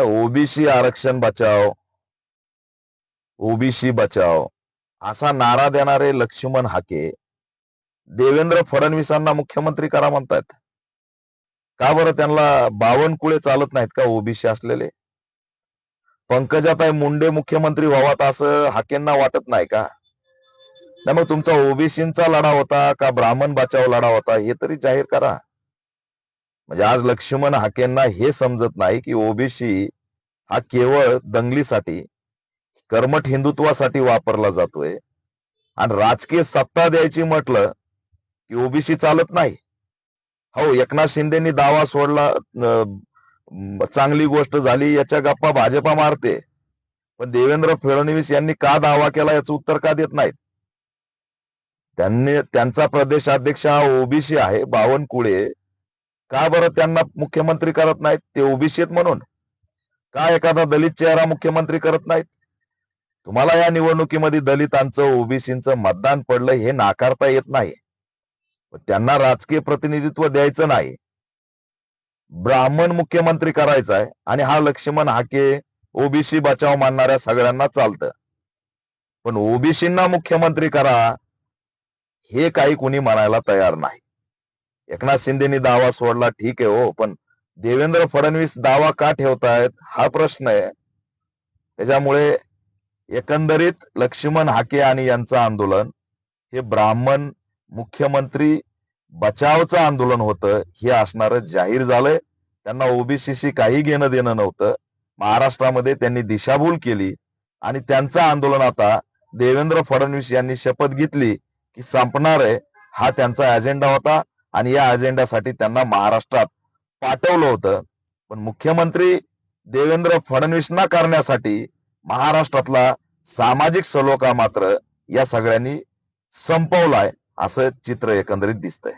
OBC आरक्षण बचाव OBC बचाव असा नारा देणारे लक्ष्मण हाके. देवेंद्र फडणवीसांना मुख्यमंत्री करा म्हणतात का बरं त्यांना बावनकुळे चालत नाहीत का ओबीसी असलेले? पंकजाताई मुंडे मुख्यमंत्री व्हावात असं हाकेंना वाटत नाही का? नाही मग तुमचा ओबीसींचा लढा होता का ब्राह्मण बचाव लढा होता हे तरी जाहीर करा. म्हणजे आज लक्ष्मण हाकेंना हे समजत नाही की ओबीसी हा केवळ दंगलीसाठी कर्मठ हिंदुत्वासाठी वापरला जातोय. आणि राजकीय सत्ता द्यायची म्हटलं की ओबीसी चालत नाही. हो एकनाथ शिंदेनी दावा सोडला चांगली गोष्ट झाली याच्या गप्पा भाजपा मारते. पण देवेंद्र फडणवीस यांनी का दावा केला याचं उत्तर का देत नाहीत? त्यांनी त्यांचा प्रदेशाध्यक्ष हा ओबीसी आहे बावनकुळे. का बरं त्यांना मुख्यमंत्री करत नाहीत? ते ओबीसी आहेत म्हणून. का एखादा दलित चेहरा मुख्यमंत्री करत नाहीत? तुम्हाला या निवडणुकीमध्ये दलितांचं ओबीसीचं मतदान पडलं हे नाकारता येत नाही. त्यांना राजकीय प्रतिनिधित्व द्यायचं नाही. ब्राह्मण मुख्यमंत्री करायचा आहे आणि हा लक्ष्मण हाके ओबीसी बचाव मानणाऱ्या सगळ्यांना चालतं. पण ओबीसींना मुख्यमंत्री करा हे काही कुणी म्हणायला तयार नाही. एकनाथ शिंदेनी दावा सोडला ठीक आहे हो पण देवेंद्र फडणवीस दावा का ठेवतायत हा प्रश्न आहे. त्याच्यामुळे एकंदरीत लक्ष्मण हाके आणि यांचं आंदोलन हे ब्राह्मण मुख्यमंत्री बचावचं आंदोलन होतं हे असणारं जाहीर झालंय. त्यांना ओबीसीशी काही घेणं देणं नव्हतं. महाराष्ट्रामध्ये त्यांनी दिशाभूल केली आणि त्यांचं आंदोलन आता देवेंद्र फडणवीस यांनी शपथ घेतली की संपणार आहे हा त्यांचा अजेंडा होता. आणि या अजेंड्यासाठी त्यांना महाराष्ट्रात पाठवलं होतं. पण मुख्यमंत्री देवेंद्र फडणवीसना करण्यासाठी महाराष्ट्रातला सामाजिक सलोखा मात्र या सगळ्यांनी संपवलाय असं चित्र एकंदरीत दिसतंय.